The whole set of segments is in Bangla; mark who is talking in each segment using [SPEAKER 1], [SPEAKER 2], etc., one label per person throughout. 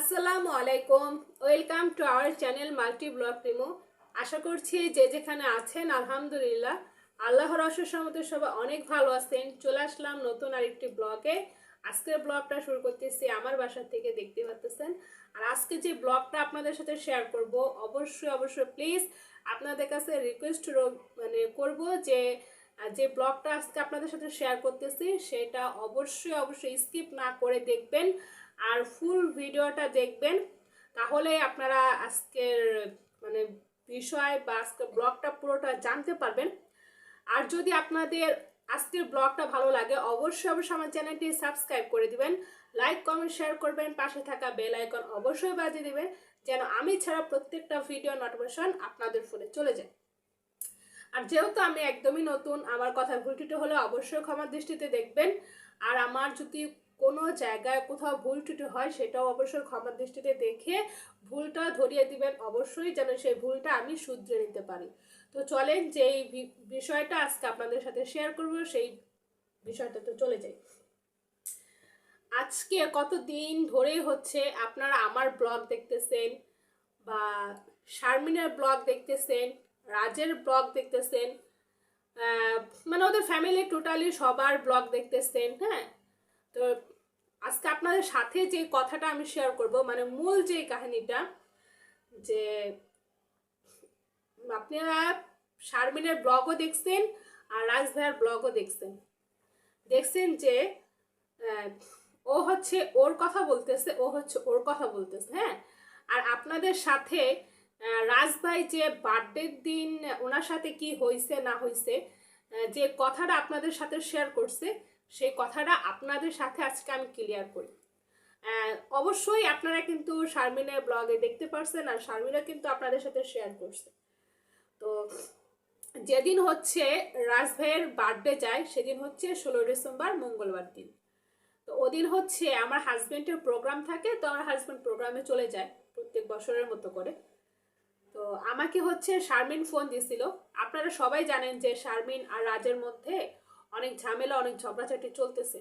[SPEAKER 1] আসসালামু আলাইকুম। Welcome to our channel multi blog primo আশা করছি যে যেখানে আছেন, আলহামদুলিল্লাহ। আল্লাহর অশেষ মতো সবাই অনেক ভালো আছেন। চলে আসলাম নতুন আরেকটি ব্লগে। আজকের ব্লগটা শুরু করতেছি আমার বাসা থেকে দেখতে পাচ্ছেন আর আজকে যে ব্লগটা আপনাদের সাথে শেয়ার করব, অবশ্যই অবশ্যই প্লিজ আপনাদের কাছে রিকোয়েস্ট মানে করব যে যে ব্লগটা আজকে আপনাদের সাথে শেয়ার করতেছি, সেটা অবশ্যই অবশ্যই স্কিপ না করে দেখবেন। আর ফুল ভিডিওটা দেখবেন। তাহলে আপনারা আজকের মানে বিষয় বা আজকের ব্লগটা পুরোটা জানতে পারবেন। আর যদি আপনাদের আজকের ব্লগটা ভালো লাগে, অবশ্যই অবশ্যই আমার চ্যানেলটি সাবস্ক্রাইব করে দিবেন। লাইক কমেন্ট শেয়ার করবেন। পাশে থাকা বেল আইকন অবশ্যই বাজিয়ে দিবেন, যেন আমি ছাড়া প্রত্যেকটা ভিডিও নোটিফিকেশন আপনাদের ফোনে চলে যায়। আর যেহেতু আমি একদমই নতুন, আমার কথা ভুল টুটি হলে অবশ্যই ক্ষমার দৃষ্টিতে দেখবেন। আর আমার যদি কোনো জায়গায় কোথাও ভুল টুটি হয় সেটাও অবশ্যই ক্ষমার দৃষ্টিতে দেখে ভুলটা ধরিয়ে দিবেন। অবশ্যই যেন সেই ভুলটা আমি শুধরে নিতে পারি। তো চলেন যেই বিষয়টা আজকে আপনাদের সাথে শেয়ার করব সেই বিষয়টা তো চলে যাই। আজকে কতদিন ধরেই হচ্ছে আপনারা আমার ব্লগ দেখতেছেন বা শারমিনের ব্লগ দেখতেছেন, রাজের ব্লগ দেখতেছেন মানে ওদের ফ্যামিলি টোটালি সবার ব্লগ দেখতেছেন হ্যাঁ? তো আজকে আপনাদের সাথে যে কথাটা আমি শেয়ার করব মানে মূল যে কাহিনীটা যে আপনারা শারমিনের ব্লগও দেখছেন আর রাজ ভাইয়ার ব্লগও দেখছেন। দেখছেন যে ও হচ্ছে ওর কথা বলতেছে ও হচ্ছে ওর কথা বলতেছে হ্যাঁ? আর আপনাদের সাথে আহ, রাজ ভাই যে বার্থডের দিন ওনার সাথে কি হয়েছে না হয়েছে যে কথাটা আপনাদের সাথে শেয়ার করছে সেই কথাটা আপনাদের সাথে আজকে আমি ক্লিয়ার করি। অবশ্যই আপনারা কিন্তু শারমিনের ব্লগে দেখতে পারছেন আর শারমিনা কিন্তু আপনাদের সাথে শেয়ার করছে। তো যেদিন হচ্ছে রাজ ভাইয়ের বার্থডে যায়, সেদিন হচ্ছে ষোলোই ডিসেম্বর মঙ্গলবার দিন। তো ওদিন হচ্ছে আমার হাজব্যান্ডের প্রোগ্রাম থাকে, তো আমার হাজব্যান্ড প্রোগ্রামে চলে যায় প্রত্যেক বছরের মতো করে। তো আমাকে হচ্ছে শারমিন ফোন দিছিল। আপনারা সবাই জানেন যে শারমিন আর রাজের মধ্যে অনেক ঝামেলা, অনেক ঝগড়াঝাটি চলতেছে।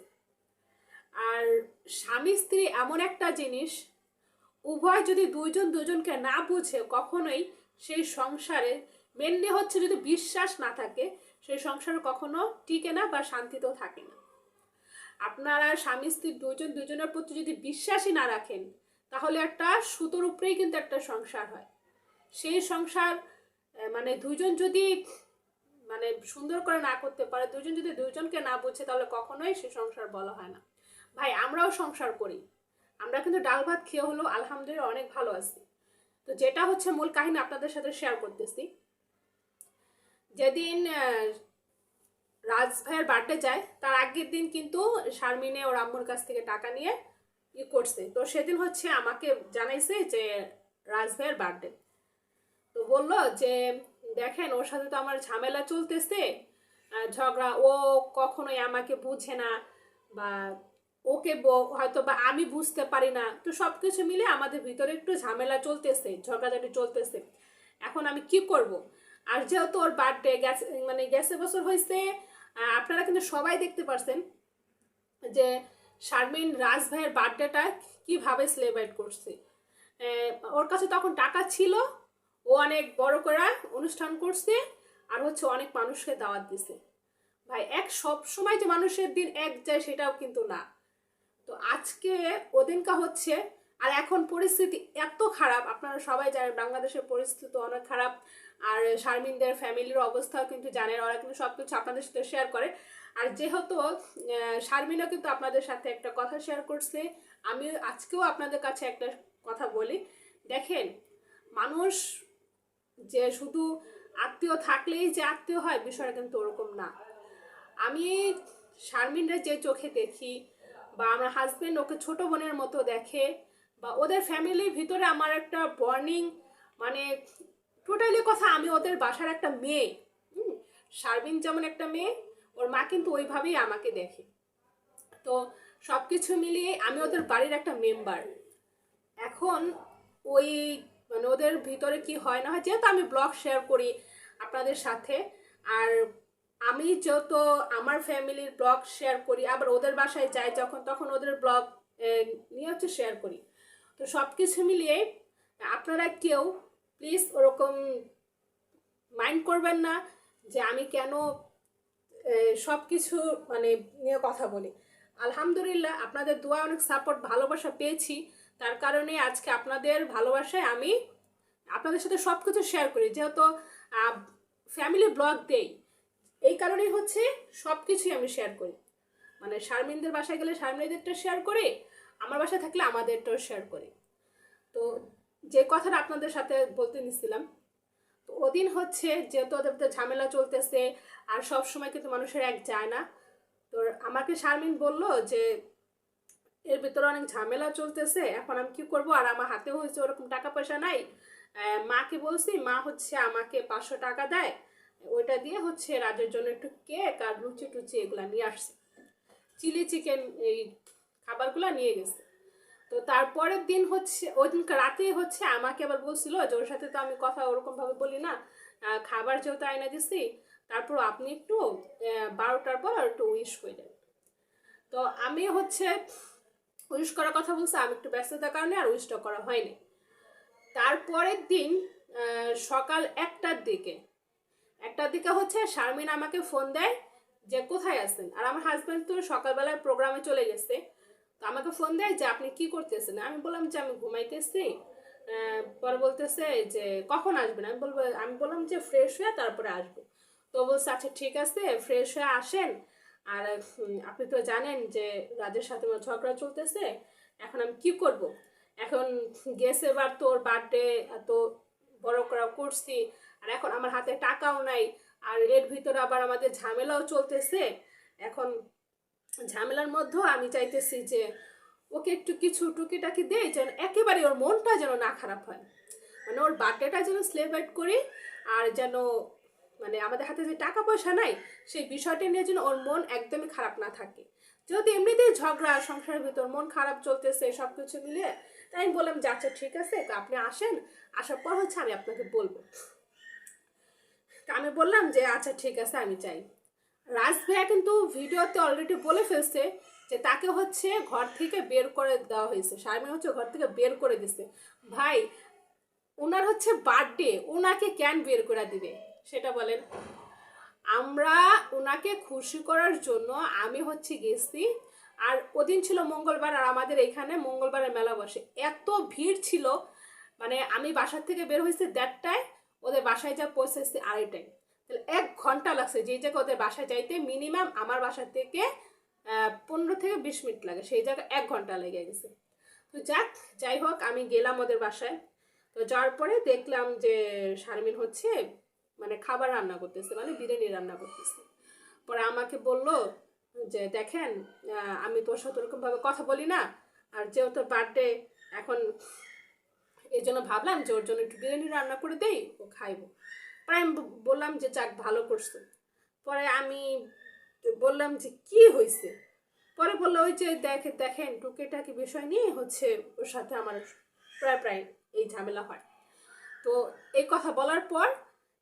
[SPEAKER 1] আর স্বামী, স্ত্রী এমন একটা জিনিস, উভয় যদি দুইজন দুজনকে না বুঝে কখনোই সেই সংসারে মেনলি হচ্ছে যদি বিশ্বাস না থাকে, সেই সংসারে কখনো টিকে না বা শান্তিতেও থাকে না। আপনারা স্বামী, স্ত্রী দুজন দুজনের প্রতি যদি বিশ্বাসই না রাখেন, তাহলে একটা সুতোর উপরেই কিন্তু একটা সংসার হয়। সেই সংসার মানে দুজন যদি মানে সুন্দর করে না করতে পারে, দুজন যদি দুজনকে না বুঝে তাহলে কখনোই সে সংসার বলা হয় না। ভাই, আমরাও সংসার করি। আমরা কিন্তু ডাল ভাত খেয়ে হলেও আলহামদুলিল্লাহ অনেক ভালো আছি। তো যেটা হচ্ছে মূল কাহিনী আপনাদের সাথে শেয়ার করতেছি। যেদিন রাজ ভাইয়ের বার্থডে যায়, তার আগের দিন কিন্তু শারমিনে ওর আম্মুর কাছ থেকে টাকা নিয়ে ই করছে। তো সেদিন হচ্ছে আমাকে জানাইছে যে রাজ ভাইয়ের বার্থডে তো বলল যে দেখেন, ওর সাথে তো আমার ঝামেলা চলতেছে। ঝগড়া, ও কখনোই আমাকে বুঝে না বা ওকে হয়তো বা আমি বুঝতে পারি না। তো সব কিছু মিলে আমাদের ভিতরে একটু ঝামেলা চলতেছে, ঝগড়াঝাটি চলতেছে। এখন আমি কি করব? আর যেহেতু ওর বার্থডে গেছে মানে গেছে বছর হয়েছে আপনারা কিন্তু সবাই দেখতে পারছেন যে শারমিন রাজ ভাইয়ের বার্থডেটা কীভাবে সেলিব্রেট করছে। ওর কাছে তখন টাকা ছিল ও অনেক বড় করে অনুষ্ঠান করছে আর হচ্ছে অনেক মানুষকে দাওয়াত দিছে। ভাই, এক সব সময় যে মানুষের দিন এক যায় সেটাও কিন্তু না। তো আজকে ওদিনকা হচ্ছে আর এখন পরিস্থিতি এত খারাপ। আপনারা সবাই জানেন বাংলাদেশের পরিস্থিতি অনেক খারাপ। আর শারমিনদের ফ্যামিলির অবস্থাও কিন্তু জানেন, ওরা কিন্তু সব কিছু আপনাদের সাথে শেয়ার করে। আর যেহেতু শারমিনও কিন্তু আপনাদের সাথে একটা কথা শেয়ার করছে আমি আজকেও আপনাদের কাছে একটা কথা বলি। দেখেন, মানুষ যে শুধু আত্মীয় থাকলেই যে আত্মীয় হয়, বিষয়টা কিন্তু ওরকম না। আমি শারমিনরা যে চোখে দেখি বা আমার হাজব্যান্ড ওকে ছোট বোনের মতো দেখে বা ওদের ফ্যামিলির ভিতরে আমার একটা বর্নিং মানে টোটালি কথা আমি ওদের বাসার একটা মেয়ে। শারমিন যেমন একটা মেয়ে, ওর মা কিন্তু ওইভাবেই আমাকে দেখে। তো সব কিছু মিলিয়ে আমি ওদের বাড়ির একটা মেম্বার এখন ওই মানে ওদের ভিতরে কি হয় না হয়, যেহেতু আমি ব্লগ শেয়ার করি আপনাদের সাথে, আর আমি যত আমার ফ্যামিলির ব্লগ শেয়ার করি, আবার ওদের বাসায় যাই, যখন তখন ওদের ব্লগ নিয়ে হচ্ছে শেয়ার করি। তো সব কিছু মিলিয়ে আপনারা কেউ প্লিজ ওরকম মাইন্ড করবেন না যে আমি কেন সব কিছু মানে নিয়ে কথা বলি। আলহামদুলিল্লাহ, আপনাদের দোয়া, অনেক সাপোর্ট ভালোবাসা পেয়েছি। তার কারণে আজকে আপনাদের ভালোবাসায় আমি আপনাদের সাথে সব কিছু শেয়ার করি। যেহেতু ফ্যামিলি ব্লগ দেই, এই কারণেই হচ্ছে সব কিছুই আমি শেয়ার করি। মানে শারমিনদের বাসায় গেলে শারমিনদেরটা শেয়ার করি, আমার বাসায় থাকলে আমাদেরটাও শেয়ার করি। তো যে কথাটা আপনাদের সাথে বলতে নিছিলাম, তো ওদিন হচ্ছে যেহেতু ওদের ঝামেলা চলতেছে, আর সব সময় কিন্তু মানুষের এক যায় না, তো আমাকে শারমিন বলল যে এর ভিতরে অনেক ঝামেলা চলতেছে। এখন আমি কি করব? আর আমার হাতেও হয়েছে ওরকম টাকা পয়সা নাই। মাকে বলছি, মা হচ্ছে আমাকে পাঁচশো টাকা দেয়। ওইটা দিয়ে হচ্ছে রাজের জন্য একটু কেক আর লুচি টুচি এগুলো নিয়ে আসছে। চিলি চিকেন এই খাবারগুলো নিয়ে গেছে। তো তারপরের দিন হচ্ছে, ওই দিন রাতে হচ্ছে আমাকে আবার বলছিল যে ওর সাথে তো আমি কথা ওরকমভাবে বলি না। খাবার যেহেতু আয়না দিছি, তারপর আপনি একটু বারোটার পর একটু উইশ করে দেন তো আমি হচ্ছে উইশ করার কথা বলছে, আমি একটু ব্যস্ততার কারণে আর উইশটা করা হয়নি। তারপরের দিন সকাল একটার দিকে একটার দিকে হচ্ছে শারমিন আমাকে ফোন দেয় যে কোথায় আছেন? আর আমার হাজব্যান্ড তো সকালবেলায় প্রোগ্রামে চলে গেছে, তো আমাকে ফোন দেয় যে আপনি কি করতেছেন? আমি বললাম যে আমি ঘুমাইতেছি পরে বলতেছে যে কখন আসবেন? আমি বলব, আমি বললাম যে ফ্রেশ হয়ে তারপরে আসব। তো বলছে আচ্ছা ঠিক আছে ফ্রেশ হয়ে আসেন। আর আপনি তো জানেন যে রাজের সাথে আমার ঝগড়া চলতেছে, এখন আমি কি করব? এখন গেছে এবার তোর বার্থডে এত বড় করা করছি, আর এখন আমার হাতে টাকাও নাই, আর এর ভিতরে আবার আমাদের ঝামেলাও চলতেছে। এখন ঝামেলার মধ্যেও আমি চাইতেছি যে ওকে একটু কিছু টুকিটাকি দেই যেন একেবারে ওর মনটা যেন না খারাপ হয়। মানে ওর বার্থডেটা যেন সেলিব্রেট করি, আর যেন মানে আমাদের হাতে যে টাকা পয়সা নাই, সেই বিষয়টা নিয়ে যেন ওর মন একদমই খারাপ না থাকে। যেহেতু এমনিতেই ঝগড়া, সংসারের ভিতর মন খারাপ চলতেছে সব কিছু মিলিয়ে, তাই আমি বললাম, যে আচ্ছা ঠিক আছে, তো আপনি আসেন, আসার পর হচ্ছে আমি আপনাকে বলব। তা আমি বললাম যে আচ্ছা ঠিক আছে, আমি চাই রাজ ভাইয়া কিন্তু ভিডিওতে অলরেডি বলে ফেলছে যে, তাকে হচ্ছে ঘর থেকে বের করে দেওয়া হয়েছে। শারমিন হচ্ছে ঘর থেকে বের করে দিছে। ভাই ওনার হচ্ছে বার্থডে ওনাকে কেন বের করে দিবে? সেটা বলেন। আমরা ওনাকে খুশি করার জন্য আমি হচ্ছে গেছি, আর ওদিন ছিল মঙ্গলবার আর আমাদের এখানে মঙ্গলবারের মেলা বসে। এত ভিড় ছিল মানে আমি বাসার থেকে বের হয়েছি দেড়টায়, ওদের বাসায় যা পৌঁছেছি আড়াইটায়। তাহলে এক ঘণ্টা লাগছে যেই জায়গায় ওদের বাসায় যাইতে, মিনিমাম আমার বাসা থেকে পনেরো থেকে বিশ মিনিট লাগে, সেই জায়গায় এক ঘণ্টা লেগে গেছে। তো যাক, যাই হোক, আমি গেলাম ওদের বাসায়। তো যাওয়ার পরে দেখলাম যে শারমিন হচ্ছে মানে খাবার রান্না করতেছে মানে বিরিয়ানি রান্না করতেছে। পরে আমাকে বলল যে, দেখেন আমি তোর সাথে ওরকমভাবে কথা বলি না, আর যেহেতু বার্থডে এখন এই জন্য ভাবলাম যে, ওর জন্য একটু বিরিয়ানি রান্না করে দেই, ও খাইবো। পরে আমি বললাম যে, যাক, ভালো করছ। পরে আমি বললাম যে, কি হয়েছে পরে বলল, ওই যে দেখে, দেখেন, টুকিটাকি বিষয় নিয়ে হচ্ছে ওর সাথে আমার প্রায় প্রায় এই ঝামেলা হয়। তো এই কথা বলার পর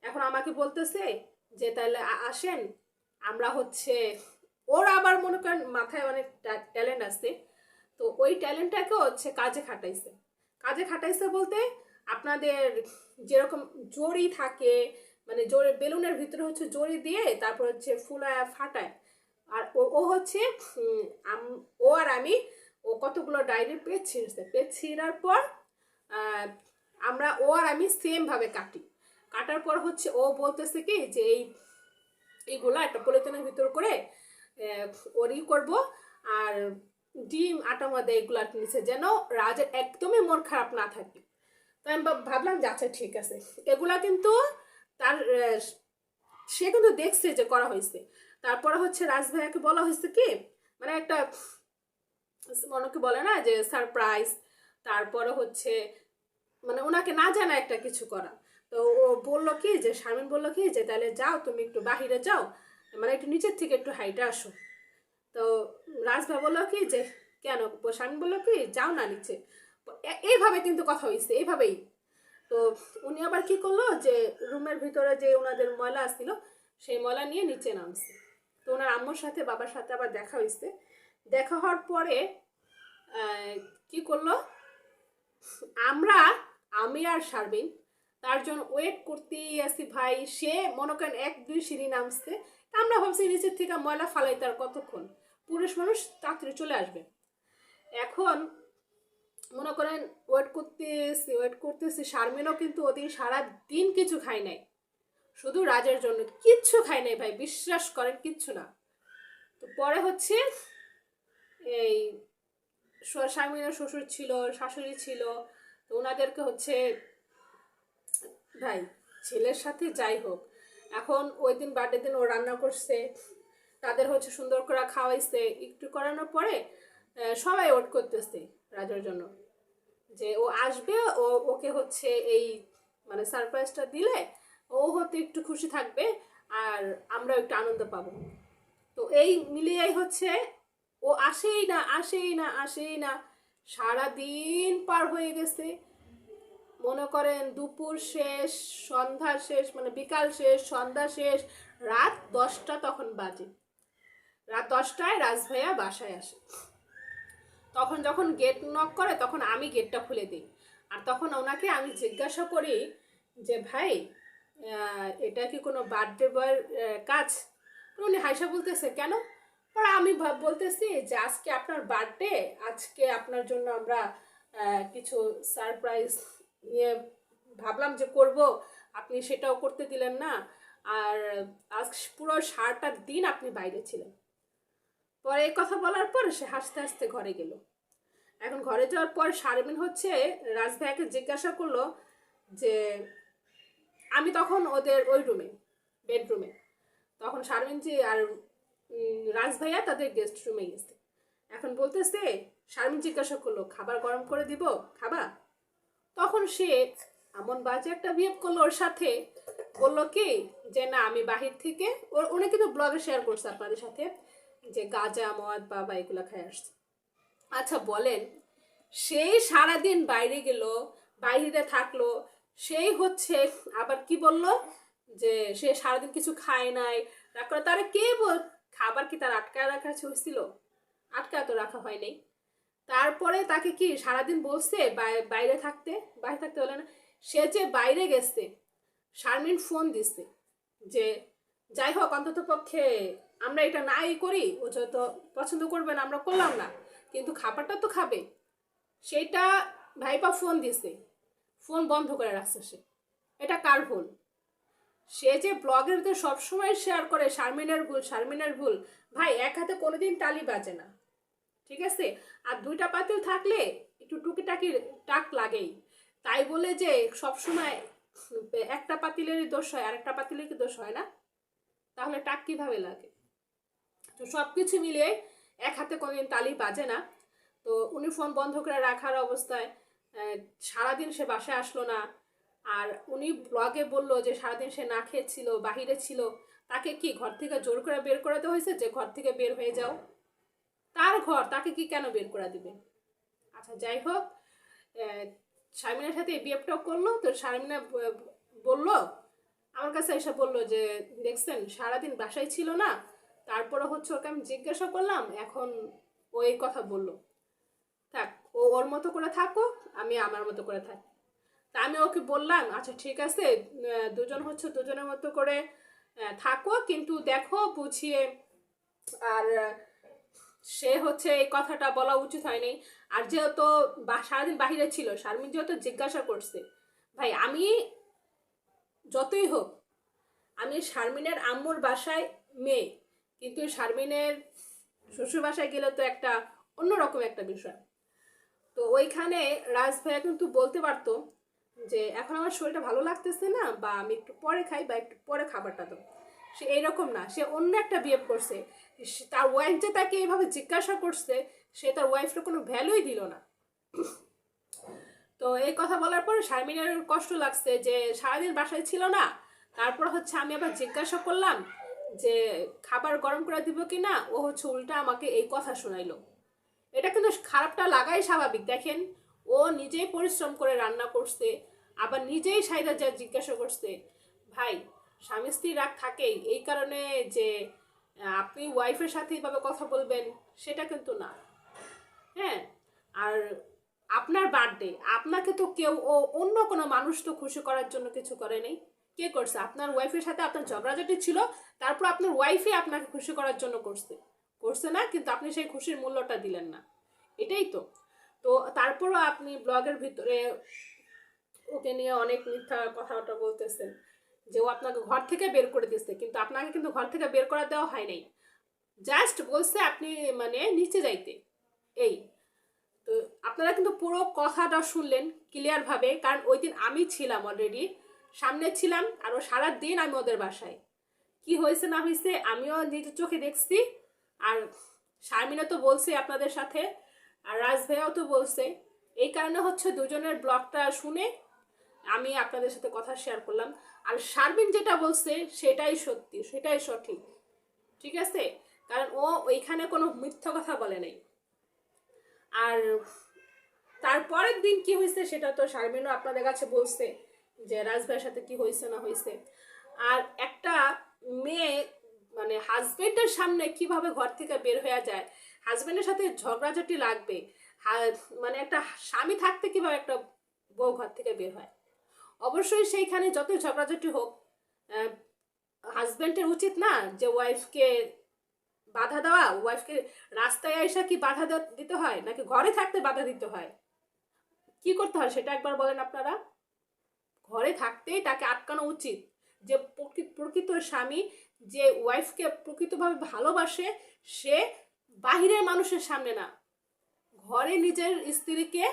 [SPEAKER 1] এখন আমাকে বলতেছে যে, তাহলে আসেন। আমরা হচ্ছে ওর আবার মনে করেন মাথায় অনেক ট্যালেন্ট আছে। তো ওই ট্যালেন্টটাকে হচ্ছে কাজে খাটাইছে। কাজে খাটাইছে বলতে আপনাদের যেরকম জড়ি থাকে মানে জড়ি বেলুনের ভিতরে হচ্ছে জড়ি দিয়ে তারপর হচ্ছে ফুলায় ফাটায়। আর ও হচ্ছে ও আর আমি, ও কতগুলো ডায়েরি পেজ ছিঁড়ছে। ছিঁড়ার পর আমরা ও আর আমি সেমভাবে কাটি। কাটার পর হচ্ছে ও বলতেছে কি যে এই এইগুলা একটা পলিথিনের ভিতর করে আহ, ওর ই করব আর ডিম আটা মধ্যে এগুলা নিচে যেন রাজের একদমই মন খারাপ না থাকে। তাই আমি ভাবলাম যে আচ্ছা ঠিক আছে। এগুলা কিন্তু তার সে কিন্তু দেখছে যে করা হয়েছে। তারপরে হচ্ছে রাজ ভাইয়াকে বলা হয়েছে কি মানে একটা অনেকে বলে না যে সারপ্রাইজ তারপরে হচ্ছে মানে ওনাকে না জানা একটা কিছু করা। তো ও বলল কি যে, শারমিন বলল কি যে, তাহলে যাও তুমি একটু বাহিরে যাও মানে একটু নিচের থেকে একটু হাইটে আসো। তো রাজভাই বলল কি যে, কেন? শারমিন বলল কি, যাও না নিচে। এইভাবে কিন্তু কথা হয়েছে এইভাবেই। তো উনি আবার কি করল যে, রুমের ভিতরে যে ওনাদের ময়লা আসছিল, সেই ময়লা নিয়ে নিচে নামছে। তো ওনার আম্মুর সাথে বাবার সাথে আবার দেখা হয়েছে দেখা হওয়ার পরে কি করল? আমরা, আমি আর শারবিন তার জন্য ওয়েট করতেই আসি ভাই। সে মনে করেন এক, দুই সিঁড়ি নামছে। আমরা ভাবছি নিচের থেকে ময়লা ফালাই তার কতক্ষণ? পুরুষ মানুষ তাড়াতাড়ি চলে আসবে। এখন মনে করেন ওয়েট করতেছি ওয়েট করতেছি। শারমিনও কিন্তু ওদিন সারা দিন কিছু খাই নাই। শুধু রাজের জন্য কিচ্ছু খাই নাই ভাই, বিশ্বাস করেন কিচ্ছু না। তো পরে হচ্ছে এই শারমিনের শ্বশুর ছিল, শাশুড়ি ছিল। তো ওনাদেরকে হচ্ছে ভাই ছেলের সাথে যাই হোক। এখন ওই দিন বার্থডে দিন ও রান্না করছে, তাদের হচ্ছে সুন্দর করে খাওয়াইছে। একটু করানোর পরে সবাই ওট করতেছে রাজার জন্য। যে ও আসবে, ও, ওকে হচ্ছে এই মানে সারপ্রাইজটা দিলে, ও হতে একটু খুশি থাকবে আর আমরা একটু আনন্দ পাবো। তো এই মিলিয়েই হচ্ছে, ও আসেই না আসেই না আসেই না সারা দিন পার হয়ে গেছে। মনে করেন দুপুর শেষ, সন্ধ্যা শেষ মানে বিকাল শেষ, সন্ধ্যা শেষ, রাত দশটা তখন বাজে। রাত দশটায় রাজভাইয়া বাসায় আসে। তখন যখন গেট নক করে, তখন আমি গেটটা খুলে দিই। আর তখন ওনাকে আমি জিজ্ঞাসা করি যে, ভাই এটা কি কোনো বার্থডে বয়ের কাজ? উনি হাইসা বলতেছে, কেন? পরে আমি বলতেছি যে, আজকে আপনার বার্থডে আজকে আপনার জন্য আমরা কিছু সারপ্রাইজ নিয়ে ভাবলাম যে করব। আপনি সেটাও করতে দিলেন না। আর আজ পুরো সারাটা দিন আপনি বাইরে ছিলেন। পরে এই কথা বলার পর সে হাসতে হাসতে ঘরে গেল। এখন ঘরে যাওয়ার পর শারমিন হচ্ছে রাজ ভাইয়াকে জিজ্ঞাসা করল যে আমি তখন ওদের ওই রুমে বেডরুমে তখন শারমিন জি আর উম, রাজ ভাইয়া তাদের গেস্ট রুমে গেছে। এখন বলতেছে শারমিন জিজ্ঞাসা করল খাবার গরম করে দিব? খাবা? তখন সে এমন বাজে একটা বিহেভ করল ওর সাথে। বলল কি? যে না, আমি বাহির থেকে ওর, উনি কিন্তু ব্লগে শেয়ার করছে আপনাদের সাথে, যে গাঁজা, মদ, বাবা এগুলো খাই আসছে। আচ্ছা বলেন সেই সারাদিন বাইরে গেল, বাইরে থাকল, সেই হচ্ছে আবার কি বলল? যে সে সারাদিন কিছু খায় নাই তারপরে তারা কে বল খাবার কি তার আটকায় রাখা হয়েছিল? আটকায় তো রাখা হয়নি তারপরে তাকে কি সারাদিন বলছে বাইরে থাকতে? বাইরে থাকতে বলে না। সে যে বাইরে গেছে, শারমিন ফোন দিছে যে, যাই হোক, অন্তত পক্ষে আমরা এটা নাই করি, ও যত পছন্দ করবে না, আমরা করলাম না। কিন্তু খাবারটা তো খাবে। সেটা ভাইপা ফোন দিছে। ফোন বন্ধ করে রাখছে সে। এটা কার ভুল? সে যে ব্লগের ভিতরে সবসময় শেয়ার করে শারমিনের ভুল শারমিনের ভুল। ভাই, এক হাতে কোনোদিন তালি বাজে না। ঠিক আছে? আর দুইটা পাতিল থাকলে একটু টুকিটাকি টাক লাগেই। তাই বলে যে সবসময় একটা পাতিলেরই দোষ হয় আর একটা পাতিলের কি দোষ হয় না? তাহলে টাক কীভাবে লাগে? তো সব কিছু মিলিয়ে এক হাতে কোনোদিন তালি বাজে না। তো উনি ফোন বন্ধ করে রাখার অবস্থায় সারাদিন সে বাসায় আসলো না। আর উনি ব্লগে বলল যে সারাদিন সে না খেয়েছিল, বাহিরে ছিল। তাকে কি ঘর থেকে জোর করে বের করাতে হয়েছে? যে ঘর থেকে বের হয়ে যাও। তার ঘর, তাকে কি কেন বের করে দিবে? আচ্ছা যাই হোক শারমিনের সাথে বিএফটাও করল, তো শারমিনা বলল, আমার কাছে এসে বলল যে, দেখছেন, সারাদিন বাসায় ছিল না, তারপরে হচ্ছে ওকে আমি জিজ্ঞাসা করলাম, এখন ও এই কথা বলল। থাক, ও ওর মতো করে থাকো আমি আমার মতো করে থাকি। তা আমি ওকে বললাম আচ্ছা ঠিক আছে দুজন হচ্ছে দুজনের মতো করে থাকো, কিন্তু দেখো, বুঝিয়ে, আর সে হচ্ছে এই কথাটা বলা উচিত হয়নি। আর যেহেতু সারাদিন বাহিরে ছিল, শারমিন যেহেতু জিজ্ঞাসা করছে, ভাই, আমি যতই হোক, আমি শারমিনের আম্মুর বাসায় মেয়ে, কিন্তু শারমিনের শ্বশুর বাসায় গেলে তো একটা অন্যরকম একটা বিষয়। তো ওইখানে রাজ ভাইয়া কিন্তু বলতে পারতো যে, এখন আমার শরীরটা ভালো লাগতেছে না, বা আমি একটু পরে খাই, বা একটু পরে খাবারটা দাও। সে এইরকম না, সে অন্য একটা বিহেভ করছে। তার ওয়াইফ যে তাকে এইভাবে জিজ্ঞাসা করছে, সে তার ওয়াইফের কোনো ভ্যালুই দিল না। তো এই কথা বলার পরে শারমিনের কষ্ট লাগছে যে সারাদিন বাসায় ছিল না, তারপর হচ্ছে আমি আবার জিজ্ঞাসা করলাম যে খাবার গরম করে দিব কি না ও হচ্ছে উল্টা আমাকে এই কথা শোনাইলো। এটা কিন্তু খারাপটা লাগাই স্বাভাবিক, দেখেন, ও নিজেই পরিশ্রম করে রান্না করছে, আবার নিজেই সাইদা যা জিজ্ঞাসা করছে, ভাই স্বামী স্ত্রী রাগ থাকেই। এই কারণে যে, আপনি ওয়াইফের সাথে এইভাবে কথা বলবেন, সেটা কিন্তু না। হ্যাঁ? আর আপনার বার্থডে আপনাকে তো কেউ ও অন্য কোনো মানুষ তো খুশি করার জন্য কিছু করে নেই। কে করছে? আপনার ওয়াইফের সাথে আপনার ঝগড়াঝাটি ছিল, তারপর আপনার ওয়াইফই আপনাকে খুশি করার জন্য করছে। করছে না, কিন্তু আপনি সেই খুশির মূল্যটা দিলেন না। এটাই তো। তো তারপরও আপনি ব্লগের ভিতরে ওকে নিয়ে অনেক মিথ্যা কথাটা বলতেছেন। যে ও আপনাকে ঘর থেকে বের করে দিচ্ছে কিন্তু আপনাকে কিন্তু ঘর থেকে বের করা দেওয়া হয় নাই। জাস্ট বলছে আপনি মানে নিচে যাইতে। এই। তো আপনারা কিন্তু পুরো কথাটা শুনলেন ক্লিয়ারভাবে কারণ ওই দিন আমি ছিলাম অলরেডি সামনে ছিলাম আর ও সারা দিন আমি ওদের বাসায়। কি হয়েছে না হয়েছে আমিও নিজের চোখে দেখছি। আর শারমিনা তো বলছে আপনাদের সাথে, আর রাজ ভাইয়াও তো বলছে। এই কারণে হচ্ছে দুজনের ব্লগটা শুনে আমি আপনাদের সাথে কথা শেয়ার করলাম। আর শারমিন যেটা বলছে, সেটাই সত্যি, সেটাই সঠিক। ঠিক আছে? কারণ ও ওইখানে কোনো মিথ্যা কথা বলে নাই। আর তারপরের দিন কি হয়েছে সেটা তো শারমিনও আপনাদের কাছে বলছে যে রাজভাইয়ের সাথে কি হয়েছে না হয়েছে। আর একটা মেয়ে মানে হাজবেন্ডের সামনে কীভাবে ঘর থেকে বের হয়ে যায় হাজবেন্ডের সাথে ঝগড়াঝাটি লাগবে মানে একটা স্বামী থাকতে কীভাবে একটা বউ ঘর থেকে বের হয়? অবশ্যই সেইখানে যত ঝগড়াঝাটি হোক হাজবেন্ডের উচিত না যে ওয়াইফকে বাধা দেওয়া ওয়াইফকে রাস্তায় এসে কি বাধা দিতে হয়, নাকি ঘরে থাকতে বাধা দিতে হয়? কি করতে হয় সেটা একবার বলেন আপনারা? ঘরে থাকতেই তাকে আটকানো উচিত যে প্রকৃত স্বামী যে ওয়াইফকে প্রকৃতভাবে ভালোবাসে, সে বাহিরের মানুষের সামনে না। ঘরে নিজের স্ত্রীকে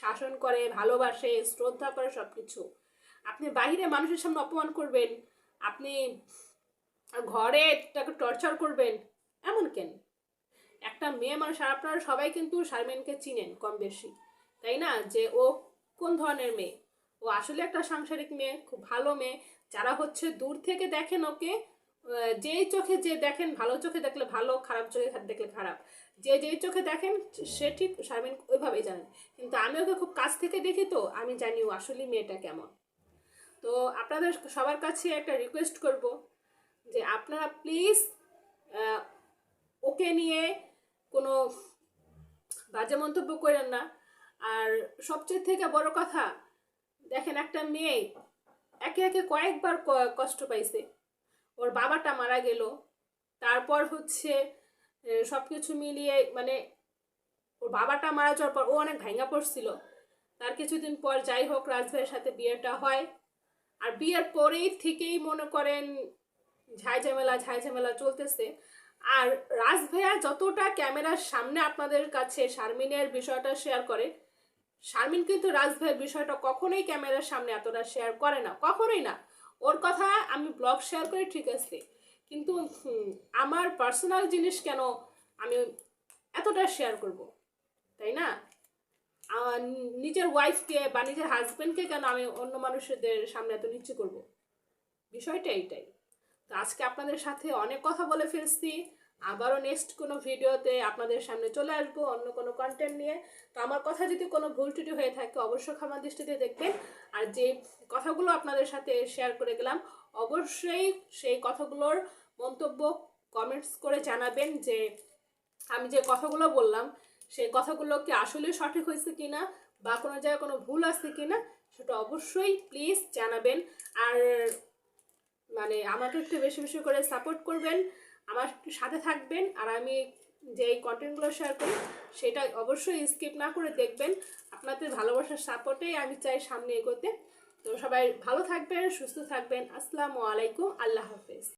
[SPEAKER 1] শাসন করে, ভালোবাসে, শ্রদ্ধা করে সব কিছু আপনি বাহিরে মানুষের সামনে অপমান করবেন, আপনি ঘরে তাকে টর্চার করবেন, এমন কেন? একটা মেয়ে মানুষ, আপনারা সবাই কিন্তু শারমিনকে চিনেন কম বেশি, তাই না? যে ও কোন ধরনের মেয়ে? ও আসলে একটা সাংসারিক মেয়ে, খুব ভালো মেয়ে। যারা হচ্ছে দূর থেকে দেখেন ওকে যেই চোখে যে দেখেন, ভালো চোখে দেখলে ভালো, খারাপ চোখে দেখলে খারাপ। যে যেই চোখে দেখেন, সে ঠিক শারমিন ওইভাবেই জানেন। কিন্তু আমি ওকে খুব কাছ থেকে দেখি তো, আমি জানি ও আসলে মেয়েটা কেমন। তো আপনাদের সবার কাছে একটা রিকোয়েস্ট করব যে আপনারা প্লিজ ওকে নিয়ে কোনো বাজে মন্তব্য করেন না। আর সবচেয়ে থেকে বড় কথা, দেখেন একটা মেয়ে একে একে কয়েকবার কষ্ট পাইছে। ওর বাবাটা মারা গেল। তারপর হচ্ছে সব কিছু মিলিয়ে মানে ওর বাবাটা মারা যাওয়ার পর ও অনেক ভাঙা পড়ছিল। তার কিছুদিন পর যাই হোক রাজভাইয়ের সাথে বিয়েটা হয়। আর বিয়ের পরেই থেকেই মনে করেন ঝাই ঝামেলা ঝাই ঝামেলা চলতেছে। আর রাজভাইয়া যতটা ক্যামেরার সামনে আপনাদের কাছে শারমিনের বিষয়টা শেয়ার করে, শারমিন কিন্তু রাজ ভাইয়ের বিষয়টা কখনোই ক্যামেরার সামনে এতটা শেয়ার করে না, কখনোই না। ওর কথা আমি ব্লগ শেয়ার করি, ঠিক আছে। কিন্তু আমার পার্সোনাল জিনিস কেন আমি এতটা শেয়ার করব? তাই না? নিজের ওয়াইফকে বা নিজের হাজব্যান্ডকে কেন আমি অন্য মানুষদের সামনে এত নিচু করব? বিষয়টা এইটাই তো আজকে আপনাদের সাথে অনেক কথা বলে ফেলছি। আবারও নেক্সট কোনো ভিডিওতে আপনাদের সামনে চলে আসব অন্য কোনো কন্টেন্ট নিয়ে। তো আমার কথা যদি কোনো ভুল ত্রুটি হয়ে থাকে, অবশ্যই ক্ষমা দৃষ্টিতে দেখবেন। আর যে কথাগুলো আপনাদের সাথে শেয়ার করে গেলাম, অবশ্যই সেই কথাগুলোর মন্তব্য কমেন্টস করে জানাবেন যে, আমি যে কথাগুলো বললাম, সেই কথাগুলো কি আসলে সঠিক হয়েছে কিনা বা কোনো জায়গায় কোনো ভুল আছে কিনা, সেটা অবশ্যই প্লিজ জানাবেন। আর মানে আমাকে একটু বেশি বেশি করে সাপোর্ট করবেন। আমার সাথে থাকবেন আর আমি যে এই কন্টেন্টগুলো শেয়ার করি, সেটা অবশ্যই স্কিপ না করে দেখবেন। আপনাদের ভালোবাসার সাপোর্টেই আমি চাই সামনে এগোতে। তো সবাই ভালো থাকবেন, সুস্থ থাকবেন। আসসালামু আলাইকুম, আল্লাহ হাফেজ।